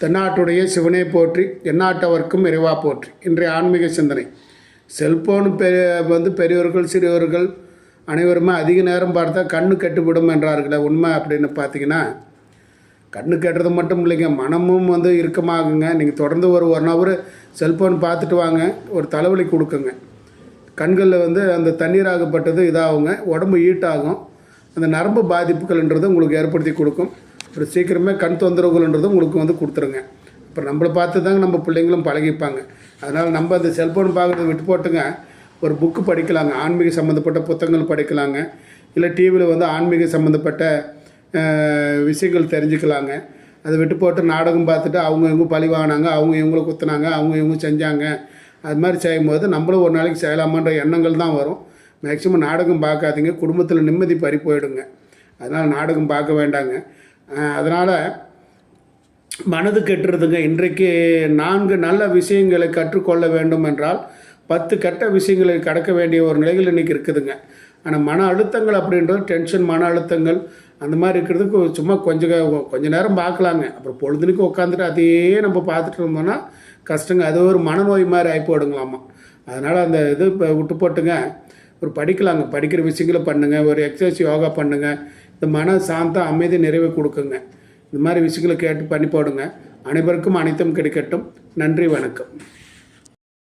தென்னாட்டுடைய சிவனை போற்றி எந்நாட்டவர்க்கும் இறைவா போற்றி. இன்றைய ஆன்மீக சிந்தனை. செல்போன் பெ வந்து பெரியவர்கள் சிறியவர்கள் அனைவருமே அதிக நேரம் பார்த்தா கண்ணு கெட்டுவிடும் என்றார்களே உண்மை அப்படின்னு பார்த்தீங்கன்னா கண்ணு கெட்டுறது மட்டும் இல்லைங்க மனமும் வந்து இறுக்கமாகுங்க. நீங்கள் தொடர்ந்து ஒரு ஒன் ஹவர் செல்ஃபோன் பார்த்துட்டு வாங்க ஒரு தலைவலி கொடுக்குங்க. கண்களில் வந்து அந்த தண்ணீராகப்பட்டது இதாகுங்க உடம்பு ஈட்டாகும் அந்த நரம்பு பாதிப்புகள்ன்றது உங்களுக்கு ஏற்படுத்தி கொடுக்கும். அப்புறம் சீக்கிரமே கண் தொந்தரவுகள்ன்றது உங்களுக்கு வந்து கொடுத்துருங்க. அப்புறம் நம்மளை பார்த்து தாங்க நம்ம பிள்ளைங்களும் பழகிப்பாங்க. அதனால் நம்ம அந்த செல்ஃபோன் பார்க்குறத விட்டு போட்டுங்க. ஒரு புக்கு படிக்கலாங்க. ஆன்மீக சம்மந்தப்பட்ட புத்தகங்கள் படிக்கலாங்க. இல்லை டிவியில் வந்து ஆன்மீக சம்மந்தப்பட்ட விஷயங்கள் தெரிஞ்சுக்கலாங்க. அதை விட்டு போட்டு நாடகம் பார்த்துட்டு அவங்க இவங்க பழி வாங்கினாங்க அவங்க இவங்கள குத்துனாங்க அவங்க இவங்க செஞ்சாங்க. அது மாதிரி செய்யும்போது நம்மளும் ஒரு நாளைக்கு செய்யலாமான்ற எண்ணங்கள் தான் வரும். மேக்சிமம் நாடகம் பார்க்காதீங்க. குடும்பத்தில் நிம்மதி பறி போயிடுங்க. அதனால் நாடகம் பார்க்க வேண்டாங்க. அதனால் மனது கெட்டுறதுங்க. இன்றைக்கு நான்கு நல்ல விஷயங்களை கற்றுக்கொள்ள வேண்டும் என்றால் பத்து கெட்ட விஷயங்களை கடக்க வேண்டிய ஒரு நிலைகள் இன்றைக்கி இருக்குதுங்க. ஆனால் மன அழுத்தங்கள் அப்படின்றது டென்ஷன் மன அழுத்தங்கள் அந்த மாதிரி இருக்கிறதுக்கு சும்மா கொஞ்சம் கொஞ்ச நேரம் பார்க்கலாங்க. அப்புறம் பொழுதுனுக்கு உட்காந்துட்டு அதையே நம்ம பார்த்துட்டு இருந்தோம்னா கஷ்டங்க. அது ஒரு மனநோய் மாதிரி ஆகி போடுங்களாமா அதனால் அந்த இது இப்போ விட்டு போட்டுங்க. ஒரு படிக்கலாங்க. படிக்கிற விஷயங்களை பண்ணுங்கள் ஒரு எக்ஸசைஸ் யோகா பண்ணுங்கள் இந்த மன சாந்தம் அமைதி நிறைவு கொடுக்குங்க. இந்த மாதிரி விஷயங்களை கேட்டு பண்ணி போடுங்க. அனைவருக்கும் அனைத்தும் கிடைக்கட்டும். நன்றி வணக்கம்.